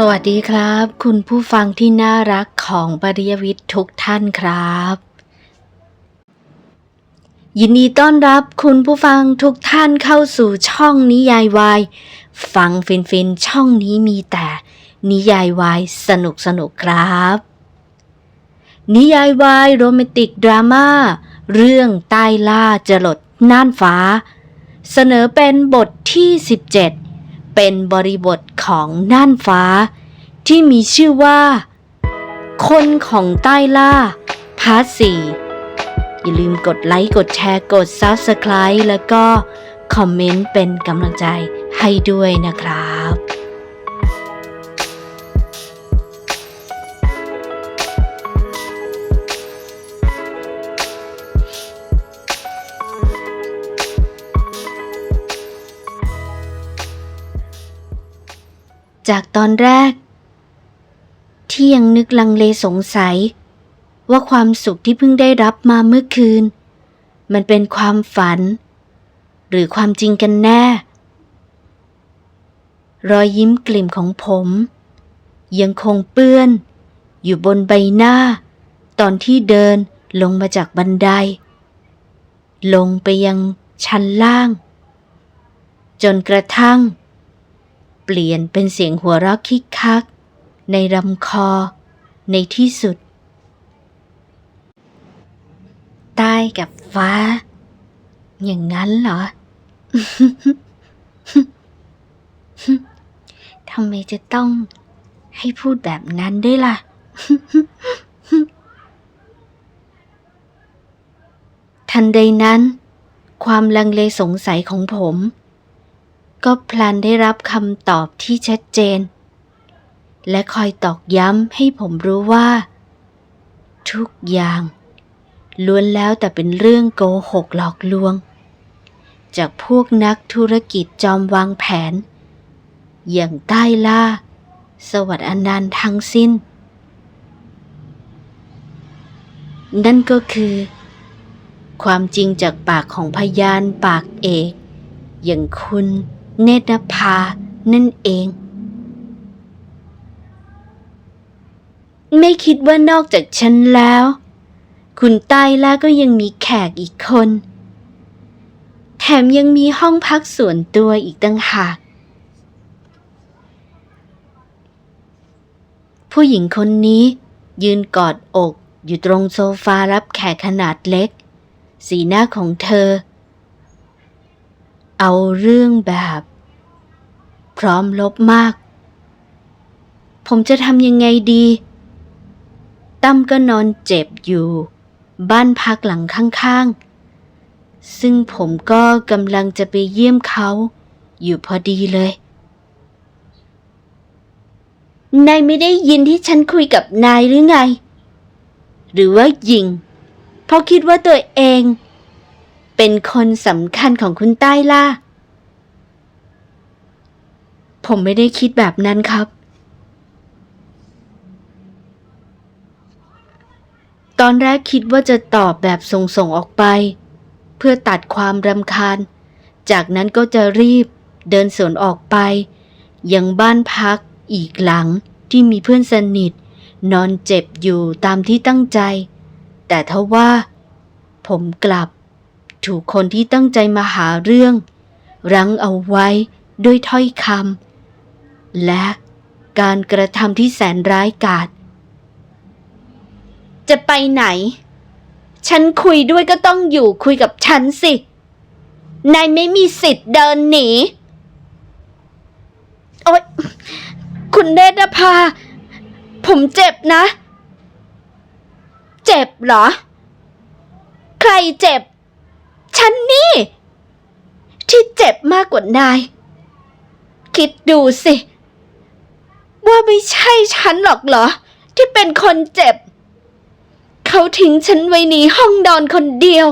สวัสดีครับ คุณผู้ฟังที่น่ารักของปริยวิทย์ทุกท่านครับ ยินดีต้อนรับคุณผู้ฟังทุกท่านเข้าสู่ช่องนิยายวายฟังฟินฟินๆช่องนี้มีแต่นิยายวายสนุกสนุกครับ นิยายวายโรแมนติกดราม่าเรื่องใต้ล่าจรดน่านฟ้า เสนอเป็นบทที่ 17 เป็นบริบทของน่านฟ้า ที่มีชื่อว่า คนของใต้ล่าพาร์ทสี่อย่าลืมกดไลค์ กดแชร์ กด Subscribe แล้วก็คอมเมนต์เป็นกำลังใจให้ด้วยนะครับ จากตอนแรก ที่ยังนึกลังเลสงสัย ว่าความสุขที่เพิ่งได้รับมาเมื่อคืน มันเป็นความฝัน หรือความจริงกันแน่ รอยยิ้มกลิ่มของผม ยังคงเปื้อน อยู่บนใบหน้า ตอนที่เดินลงมาจากบันได ลงไปยังชั้นล่าง จนกระทั่ง เปลี่ยนเป็นเสียงหัวเราะคิกคัก ในลำคอ ในที่สุด ใต้กับฟ้า อย่างนั้นเหรอ ทำไมจะต้องให้พูดแบบนั้นด้วยล่ะ ทันใดนั้น ความลังเลสงสัยของผม ก็พลันได้รับคำตอบที่ชัดเจน และคอยตอกย้ำให้ผมรู้ว่า ทุกอย่างล้วนแล้วแต่เป็นเรื่องโกหกหลอกลวง จากพวกนักธุรกิจจอมวางแผน อย่างใต้ล่า สวัสดิ์อนันต์ทั้งสิ้น นั่นก็คือ ความจริงจากปากของพยานปากเอก อย่างคุณ เนตรภา นั่นเอง ไม่คิดว่านอกจากฉันแล้ว คุณใต้ล่าก็ยังมีแขกอีกคน แถมยังมีห้องพักส่วนตัวอีกตั้งหาก ผู้หญิงคนนี้ยืนกอดอกอยู่ตรงโซฟารับแขกขนาดเล็ก สีหน้าของเธอ เอาเรื่องแบบ พร้อมลบมาก ผมจะทำยังไงดี ตั้มก็นอนเจ็บอยู่ บ้านพักหลังข้างๆ ซึ่งผมก็กำลังจะไปเยี่ยมเขาอยู่พอดีเลย นายไม่ได้ยินที่ฉันคุยกับนายหรือไง หรือว่ายิง เพราะคิดว่าตัวเอง เป็นคนสำคัญของคุณใต้ล่ะ ผมไม่ได้คิดแบบนั้นครับ ตอนแรกคิดว่าจะตอบแบบส่งๆออกไป เพื่อตัดความรำคาญ จากนั้นก็จะรีบเดินสวนออกไป ยังบ้านพักอีกหลังที่มีเพื่อนสนิท นอนเจ็บอยู่ตามที่ตั้งใจ แต่ทว่า ผมกลับ ถูกคนที่ตั้งใจมาหาเรื่อง รั้งเอาไว้ด้วยถ้อยคำและการกระทำที่แสนร้ายกาจจะไปไหน ฉันคุยด้วยก็ต้องอยู่คุยกับฉันสิ นายไม่มีสิทธิ์เดินหนี โอ๊ย คุณเดชภา ผมเจ็บนะ เจ็บเหรอ ใครเจ็บ ที่เจ็บมากกว่านาย คิดดูสิ ว่าไม่ใช่ฉันหรอกเหรอ ที่เป็นคนเจ็บ เขาทิ้งฉันไว้ในห้องนอนคนเดียว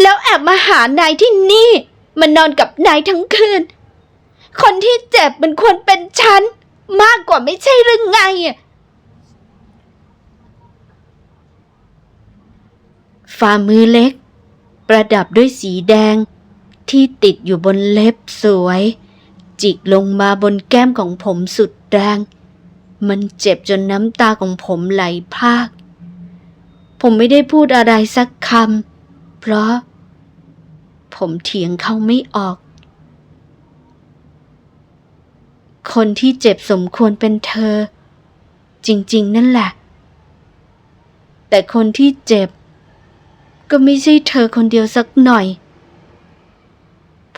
แล้วแอบมาหานายที่นี่มานอนกับนายทั้งคืน คนที่เจ็บมันควรเป็นฉัน มากกว่าไม่ใช่หรือไงอะฝ่ามือเล็ก ประดับด้วยสีแดง ที่ติดอยู่บนเล็บสวย จิกลงมาบนแก้มของผมสุดแรง มันเจ็บจนน้ำตาของผมไหลพาก ผมไม่ได้พูดอะไรสักคำเพราะ ผมเถียงเขาไม่ออก คนที่เจ็บสมควรเป็นเธอ จริง ๆ นั่นแหละ แต่คนที่เจ็บ ก็ไม่ใช่เธอคนเดียวสักหน่อย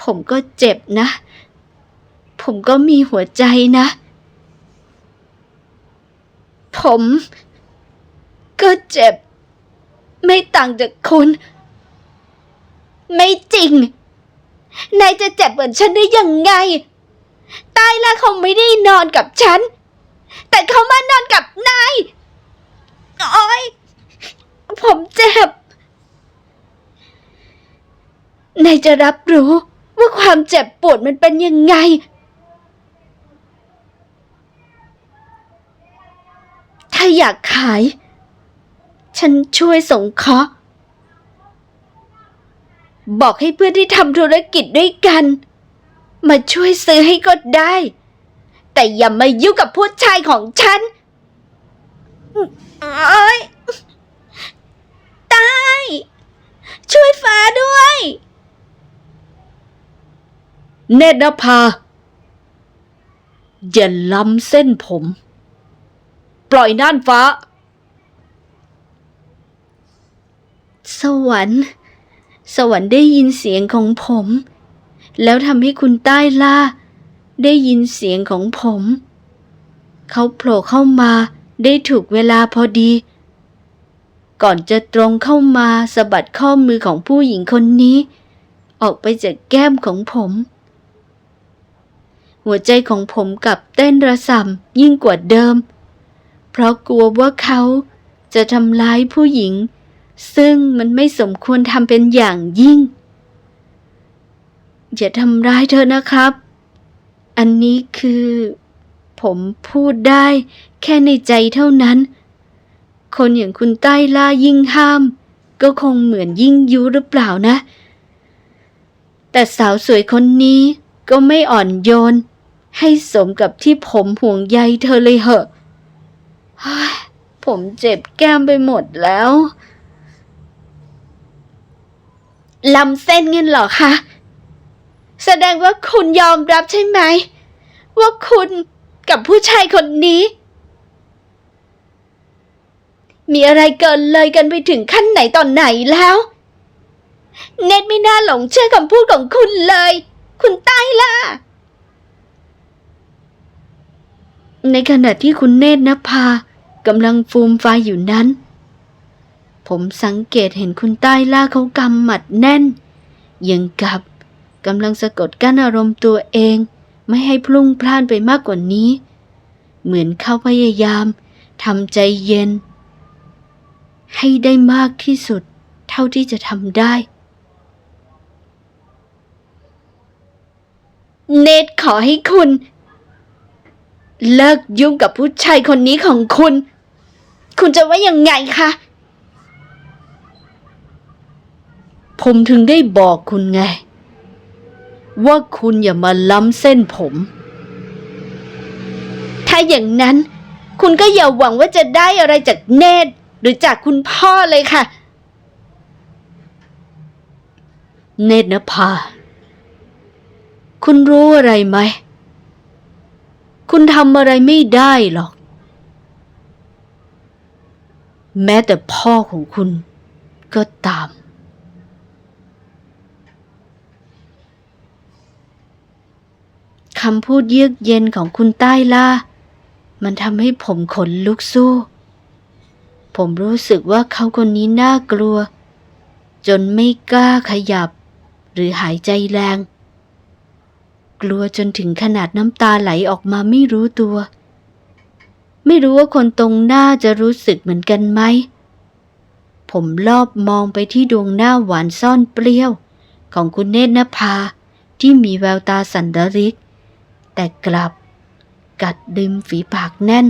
ผมก็เจ็บนะ ผมก็มีหัวใจนะ ผม ก็เจ็บ ไม่ต่างจากคุณ ไม่จริง นายจะเจ็บเหมือนฉันได้ยังไง ตายแล้วเขาไม่ได้นอนกับฉัน แต่เขามานอนกับนายโอ้ยผมเจ็บนายจะรับรู้ ว่าความเจ็บปวดมันเป็นยังไง ถ้าอยากขาย ฉันช่วยสงเคราะห์ บอกให้เพื่อนที่ทำธุรกิจด้วยกัน มาช่วยซื้อให้ก็ได้ แต่อย่ามายุ่งกับผู้ชายของฉันโอ้ยตาย ช่วยฟ้าด้วย เนตรภา อย่าล้ำเส้นผม ปล่อยน่านฟ้า สวรรค์ สวรรค์ได้ยินเสียงของผม แล้วทำให้คุณใต้ล่า ได้ยินเสียงของผม เขาโผล่เข้ามาได้ถูกเวลาพอดี ก่อนจะตรงเข้ามาสะบัดข้อมือของผู้หญิงคนนี้ ออกไปจากแก้มของผม หัวใจของผมกับเต้นระส่ำยิ่งกว่าเดิม เพราะกลัวว่าเขาจะทำร้ายผู้หญิง ซึ่งมันไม่สมควรทำเป็นอย่างยิ่ง อย่าทำร้ายเธอนะครับ อันนี้คือ ผมพูดได้แค่ในใจเท่านั้น คนอย่างคุณใต้ล่ายิ่งห้าม ก็คงเหมือนยิ่งยุหรือเปล่านะ แต่สาวสวยคนนี้ก็ไม่อ่อนโยน ให้สมกับที่ผมห่วงใยเธอเลยเหอะ ผมเจ็บแก้มไปหมดแล้วลำเส้นเงินเหรอคะ แสดงว่าคุณยอมรับใช่ไหม ว่าคุณกับผู้ชายคนนี้ มีอะไรเกินเลยกันไปถึงขั้นไหนตอนไหนแล้ว เน็ตไม่น่าหลงเชื่อคำพูดของคุณเลย คุณใต้ล่ะ ในขณะที่คุณเนตรนภากำลังฟูมไฟอยู่นั้น ผมสังเกตเห็นคุณใต้ล่าเขากำหมัดแน่นยังกับกำลังสะกดกั้นอารมณ์ตัวเอง ไม่ให้พลุ่งพล่านไปมากกว่านี้ เหมือนเขาพยายามทำใจเย็น ให้ได้มากที่สุดเท่าที่จะทำได้ เนตขอให้คุณ เลิกยุ่งกับผู้ชายคนนี้ของคุณ คุณจะว่ายังไงคะ ผมถึงได้บอกคุณไง ว่าคุณอย่ามาล้ำเส้นผม ถ้าอย่างนั้น คุณก็อย่าหวังว่าจะได้อะไรจากเนตรหรือจากคุณพ่อเลยค่ะ เนตรนภา คุณรู้อะไรไหม คุณทำอะไรไม่ได้หรอก แม้แต่พ่อของคุณก็ตาม คำพูดเยือกเย็นของคุณใต้ล่า มันทำให้ผมขนลุกสู้ ผมรู้สึกว่าเขาคนนี้น่ากลัว จนไม่กล้าขยับ หรือหายใจแรง กลัวจนถึงขนาดน้ำตาไหลออกมาไม่รู้ตัว ไม่รู้ว่าคนตรงหน้าจะรู้สึกเหมือนกันไหม ผมลอบมองไปที่ดวงหน้าหวานซ่อนเปรี้ยว ของคุณเนตรนภา ที่มีแววตาสันดริก แต่กลับกัดดึมฝีปากแน่น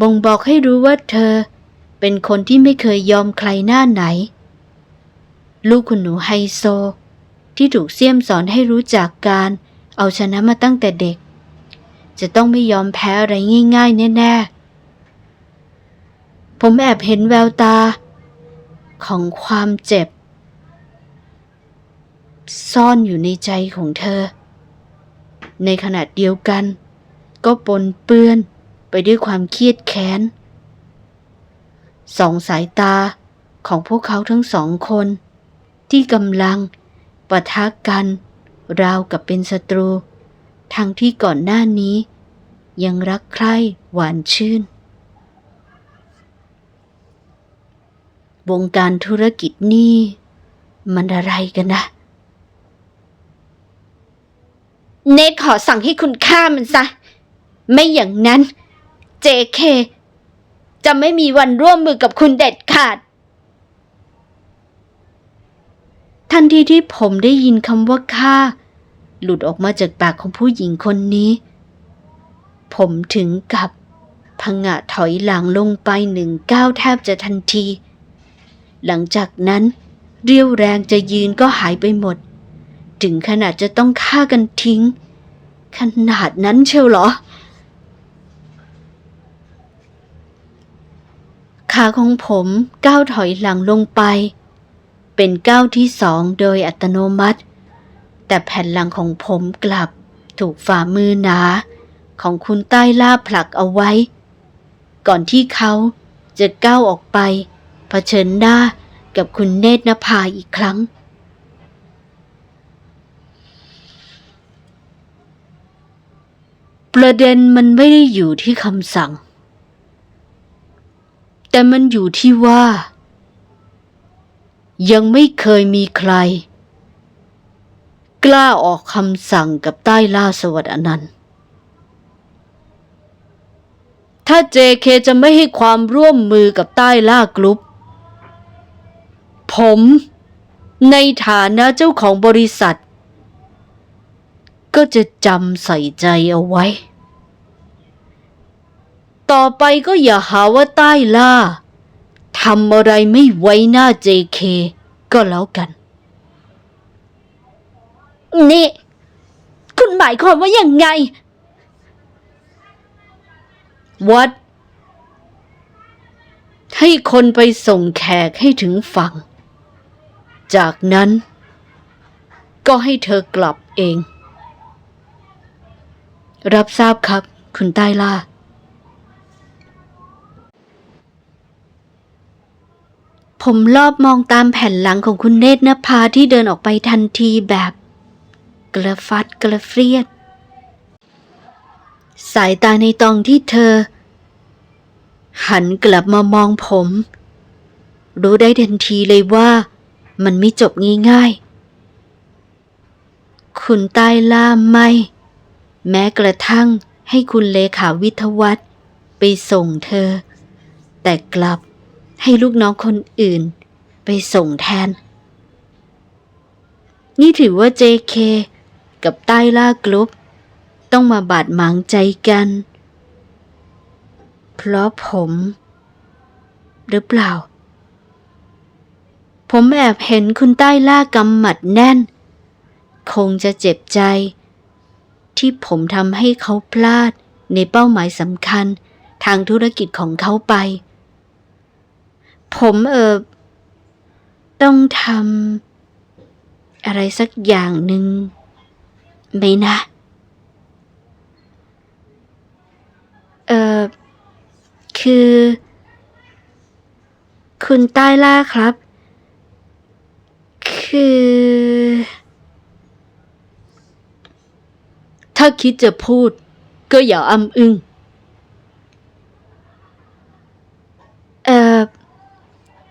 บ่งบอกให้รู้ว่าเธอเป็นคนที่ไม่เคยยอมใครหน้าไหน ลูกคุณหนูไฮโซ ที่ถูกเสี่ยมสอนให้รู้จักการ เอาชนะมาตั้งแต่เด็ก จะต้องไม่ยอมแพ้อะไรง่ายๆแน่ๆ ผมแอบเห็นแววตา ของความเจ็บ ซ่อนอยู่ในใจของเธอ ในขณะเดียวกัน ก็ปนเปื้อนไปด้วยความเครียดแค้นสองสายตาของพวกเขาทั้งสองคน ที่กำลัง ปะทะกัน ราวกับเป็นศัตรู ทั้งที่ก่อนหน้านี้ ยังรักใคร่หวานชื่น วงการธุรกิจนี่ มันอะไรกันนะ เนทขอสั่งให้คุณฆ่ามันซะ ไม่อย่างนั้น JK จะไม่มีวันร่วมมือกับคุณเด็ดขาด ทันทีที่ผมได้ยินคำว่าฆ่าหลุดออกมาจากปากของผู้หญิงคนนี้ ผมถึงกับพังะถอยหลังลงไปหนึ่งก้าวแทบจะทันที หลังจากนั้น เรียวแรงจะยืนก็หายไปหมด ถึงขนาดจะต้องฆ่ากันทิ้ง ขนาดนั้นเชียวเหรอ ขาของผมก้าวถอยหลังลงไป เป็นก้าวที่สองโดยอัตโนมัติ แต่แผ่นหลังของผมกลับถูกฝ่ามือหนา ของคุณใต้ล่าผลักเอาไว้ ก่อนที่เขาจะก้าวออกไปเผชิญหน้ากับคุณเนตรนภาอีกครั้ง ประเด็นมันไม่ได้อยู่ที่คำสั่ง แต่มันอยู่ที่ว่า ยังไม่เคยมีใคร กล้าออกคำสั่งกับใต้ล่าสวัสดอนันต์ถ้า JK จะไม่ให้ความร่วมมือกับใต้ล่ากรุ๊ป ผมในฐานะเจ้าของบริษัท ก็จะจำใส่ใจเอาไว้ ต่อไปก็อย่าหาว่าใต้ล่าำอะไรไม่ไว้หน้า JK ก็แล้วกัน นี่ คุณหมายความว่าอย่างไง วัด ให้คนไปส่งแขกให้ถึงฝั่ง จากนั้น ก็ให้เธอกลับเอง รับทราบครับ คุณใต้ล่า ผมรอบมองตามแผ่นหลังของคุณเนตรนภาที่เดินออกไปทันทีแบบกระฟัดกระเฟียด สายตาในตองที่เธอ หันกลับมามองผม รู้ได้ทันทีเลยว่ามันไม่จบง่ายๆ คุณใต้ล่าไม่ แม้กระทั่งให้คุณเลขาวิทวัฒน์ไปส่งเธอ แต่กลับ ให้ลูกน้องคนอื่น ไปส่งแทน นี่ถือว่า JK กับใต้ล่ากรุ๊ปต้องมาบาดหมางใจกัน เพราะผม หรือเปล่า ผมแอบเห็นคุณใต้ล่ากำหมัดแน่น คงจะเจ็บใจ ที่ผมทำให้เขาพลาดในเป้าหมายสำคัญทางธุรกิจของเขาไป ผมเออต้องทำอะไรสักอย่างหนึ่งไหมนะ เออคือ คุณใต้ล่าครับ คือ ถ้าคิดจะพูด ก็อย่าอ้ำอึง้ง เอ่อ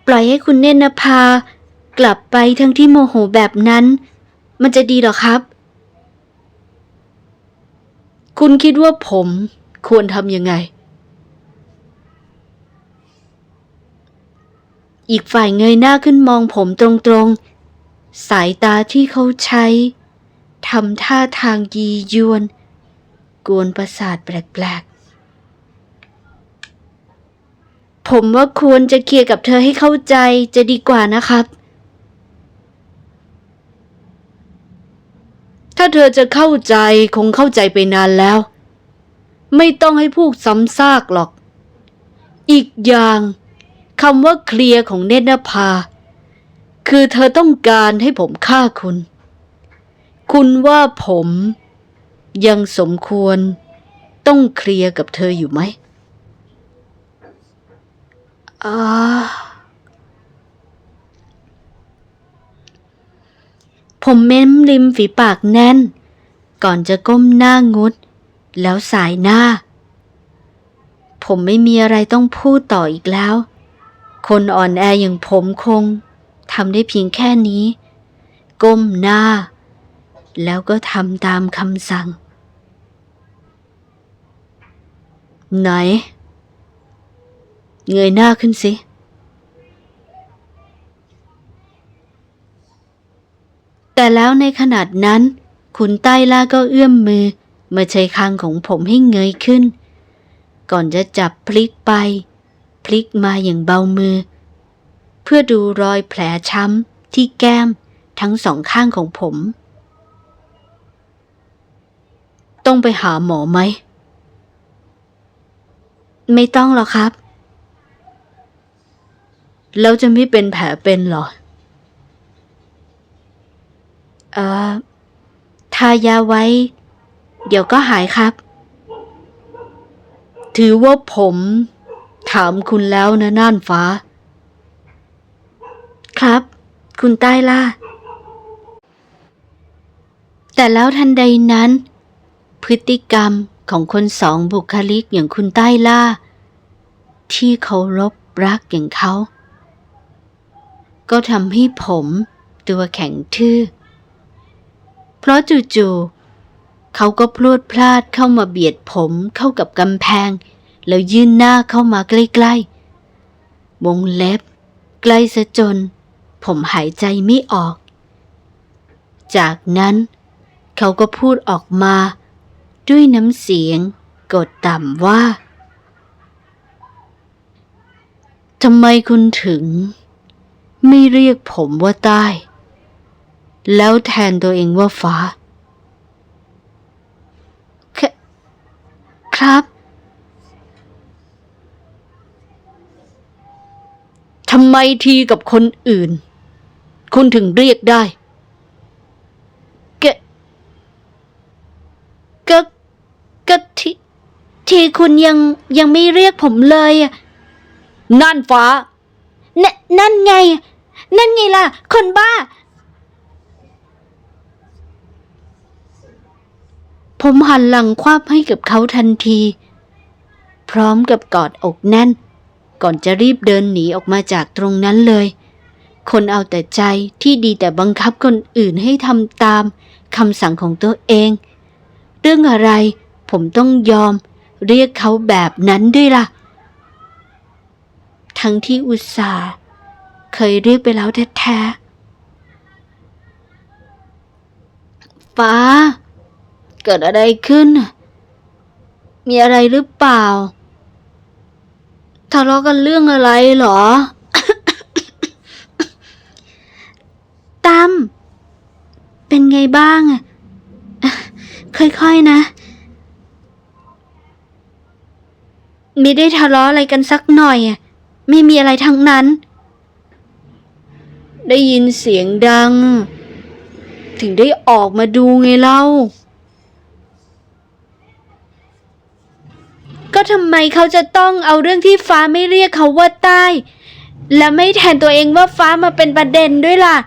ปล่อยให้คุณเนนภา กลับไปทั้งที่โมโหแบบนั้น มันจะดีหรอครับ คุณคิดว่าผมควรทำยังไง อีกฝ่ายเงยหน้าขึ้นมองผมตรงๆ สายตาที่เขาใช้ทำท่าทางยียวน กวนประสาทแปลกๆ ผมว่าควรจะเคลียร์กับเธอให้เข้าใจจะดีกว่านะครับ ถ้าเธอจะเข้าใจคงเข้าใจไปนานแล้ว ไม่ต้องให้พูดซ้ำซากหรอก อีกอย่างคำว่าเคลียร์ของเนตรนภา คือเธอต้องการให้ผมฆ่าคุณ คุณว่าผมยังสมควรต้องเคลียร์กับเธออยู่ไหม อ่าผมเม้มริมฝีปากแน่น ก่อนจะก้มหน้างุด แล้วสายหน้า ผมไม่มีอะไรต้องพูดต่ออีกแล้ว คนอ่อนแออย่างผมคงทำได้เพียงแค่นี้ ก้มหน้า แล้วก็ทำตามคำสั่ง ไหน เงยหน้าขึ้นสิ แต่แล้วในขนาดนั้น คุณใต้ล่าก็เอื้อมมือ มาใช้คางของผมให้เงยขึ้น ก่อนจะจับพลิกไป พลิกมาอย่างเบามือ เพื่อดูรอยแผลช้ำที่แก้มทั้งสองข้างของผม ต้องไปหาหมอไหม ไม่ต้องหรอกครับ แล้วจะไม่เป็นแผลเป็นหรอ เอ่อ ทายาไว้ เดี๋ยวก็หายครับ ถือว่าผม ถามคุณแล้วนะน่านฟ้า ครับ คุณใต้ล่า แต่แล้วทันใดนั้น พฤติกรรมของคนสองบุคลิกอย่างคุณใต้ล่า ที่เคารพรักอย่างเขา ก็ทำให้ผมตัวแข็งทื่อ เพราะจู่ๆเขาก็พลวดพลาดเข้ามาเบียดผมเข้ากับกำแพง แล้วยื่นหน้าเข้ามาใกล้ๆวงเล็บ ใกล้ซะจน ผมหายใจไม่ออก จากนั้น เขาก็พูดออกมา ด้วยน้ำเสียงกดต่ำว่าทำไมคุณถึง ไม่เรียกผมว่าใต้ แล้วแทนตัวเองว่าฟ้า ครับทำไมทีกับคนอื่น คุณถึงเรียกได้กะกะกะทีทีคุณยังยังไม่เรียกผมเลยอะนั่นฟ้า นนั่นไง นั่นไงล่ะ คนบ้า ผมหันหลังควับให้กับเขาทันที พร้อมกับกอดอกแน่น ก่อนจะรีบเดินหนีออกมาจากตรงนั้นเลย คนเอาแต่ใจที่ดีแต่บังคับคนอื่นให้ทำตามคำสั่งของตัวเอง เรื่องอะไรผมต้องยอมเรียกเขาแบบนั้นด้วยล่ะ ทั้งที่อุตส่าห์เคยเรียกไปแล้วแท้ๆ ฟ้า เกิดอะไรขึ้น มีอะไรหรือเปล่า ทะเลาะกันเรื่องอะไรเหรอ ตั้ม เป็นไงบ้างอะค่อยๆนะ ไม่ได้ทะเลาะอะไรกันสักหน่อยอะ ไม่มีอะไรทั้งนั้น ได้ยินเสียงดัง ถึงได้ออกมาดูไงเล่า ก็ทำไมเขาจะต้องเอาเรื่องที่ฟ้าไม่เรียกเขาว่าใต้ และไม่แทนตัวเองว่าฟ้ามาเป็นประเด็นด้วยล่ะ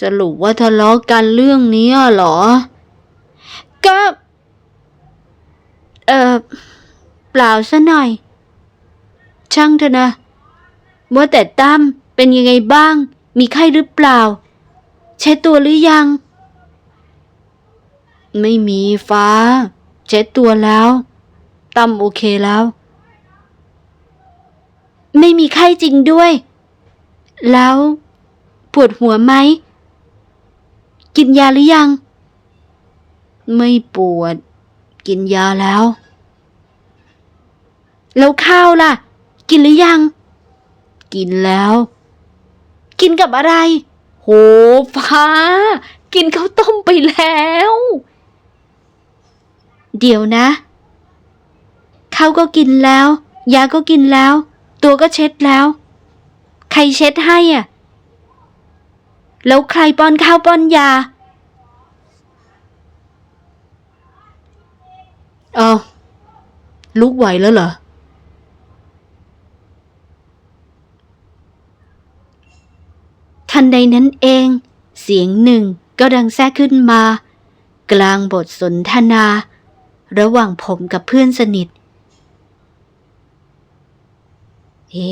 สรุปว่าทะเลาะกันเรื่องนี้เหรอ ก็ เออเปล่าซะหน่อย ช่างเถอะนะว่าแต่ตั้มเป็นยังไงบ้าง มีไข้หรือเปล่าเช็ดตัวหรือยัง ไม่มีฟ้าเช็ดตัวแล้ว ตั้มโอเคแล้ว ไม่มีไข้จริงด้วย แล้วปวดหัวไหม กินยาหรือยัง ไม่ปวด กินยาแล้ว แล้วข้าวล่ะ กินหรือยัง กินแล้ว กินกับอะไร โหฟ้า กินข้าวต้มไปแล้ว เดี๋ยวนะ เขาก็กินแล้ว ยาก็กินแล้ว ตัวก็เช็ดแล้ว ใครเช็ดให้อะ แล้วใครป้อนข้าวป้อนยาเอาลุกไหวแล้วเหรอ ทันใดนั้นเอง เสียงหนึ่งก็ดังแทรกขึ้นมา กลางบทสนทนา ระหว่างผมกับเพื่อนสนิท เอ๊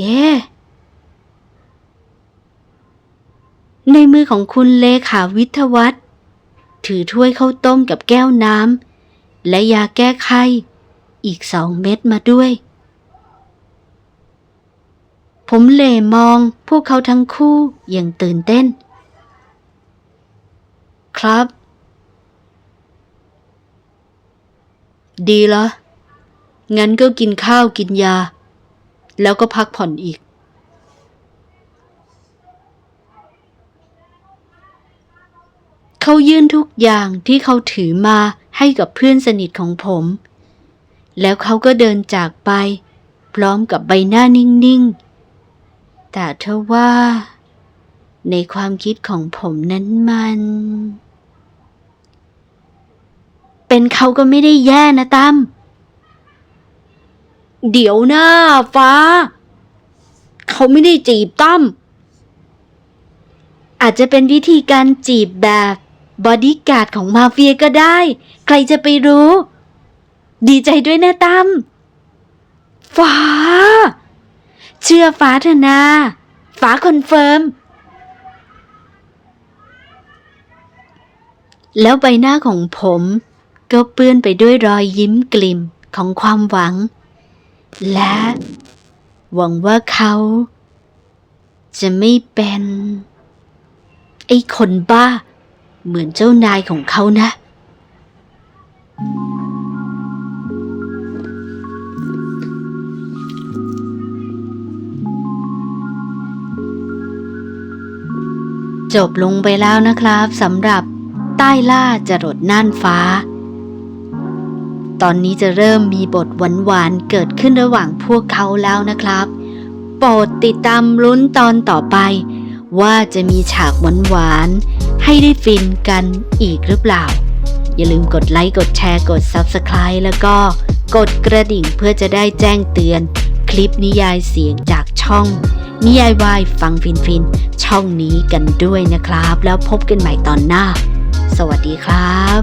ในมือของคุณเลขาวิทวัฒน์ถือถ้วยข้าวต้มกับแก้วน้ำและยาแก้ไข้อีกสองเม็ดมาด้วย ผมเหลมองพวกเขาทั้งคู่อย่างตื่นเต้น ครับ ดีละ งั้นก็กินข้าวกินยา แล้วก็พักผ่อนอีก เขายื่นทุกอย่างที่เขาถือมาให้กับเพื่อนสนิทของผม แล้วเขาก็เดินจากไป พร้อมกับใบหน้านิ่ง ๆ แต่เธอว่า ในความคิดของผมนั้นมัน เป็นเขาก็ไม่ได้แย่นะตั้มเดี๋ยวนะฟ้า เขาไม่ได้จีบตั้มอาจจะเป็นวิธีการจีบแบบบอดี้การ์ดของมาเฟียก็ได้ ใครจะไปรู้ ดีใจด้วยนะตั้มฟ้า เชื่อฟ้าเถอะนะฟ้าคอนเฟิร์ม แล้วใบหน้าของผม ก็เปื้อนไปด้วยรอยยิ้มกลิ่มของความหวัง และ หวังว่าเขา จะไม่เป็น ไอ้คนบ้า เหมือนเจ้านายของเขานะ จบลงไปแล้วนะครับสำหรับใต้ล่าจรดน่านฟ้า ตอนนี้จะเริ่มมีบทหวานๆเกิดขึ้นระหว่างพวกเขาแล้วนะครับ โปรดติดตามลุ้นตอนต่อไป ว่าจะมีฉากหวานๆให้ได้ฟินกันอีกหรือเปล่า อย่าลืมกดไลค์กดแชร์กด Subscribe แล้วก็กดกระดิ่งเพื่อจะได้แจ้งเตือน คลิปนิยายเสียงจากช่อง นิยายวฟังฟินฟินช่องนี้กันด้วยนะครับ แล้วพบกันใหม่ตอนหน้า สวัสดีครับ